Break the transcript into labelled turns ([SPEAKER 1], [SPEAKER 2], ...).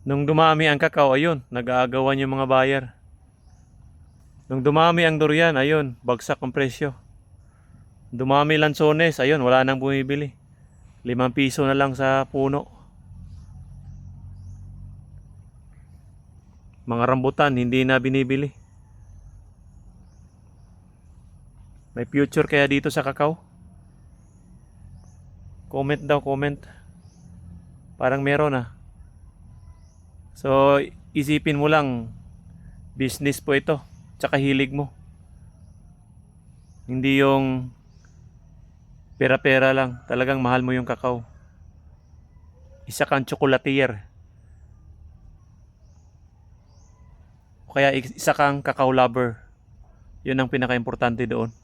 [SPEAKER 1] Nung dumami ang kakao, ayun, nag-aagawan yung mga buyer. Nung dumami ang durian, ayun, bagsak ang presyo. Dumami lansones, ayun, wala nang bumibili. Limang piso na lang sa puno. Mga rambutan, hindi na binibili. May future kaya dito sa kakao? Comment daw, comment. Parang meron ah. So, isipin mo lang, business po ito, tsaka hilig mo. Hindi yung pera-pera lang, talagang mahal mo yung kakao. Isa kang chocolatier. O kaya isa kang kakao lover. Yun ang pinaka-importante doon.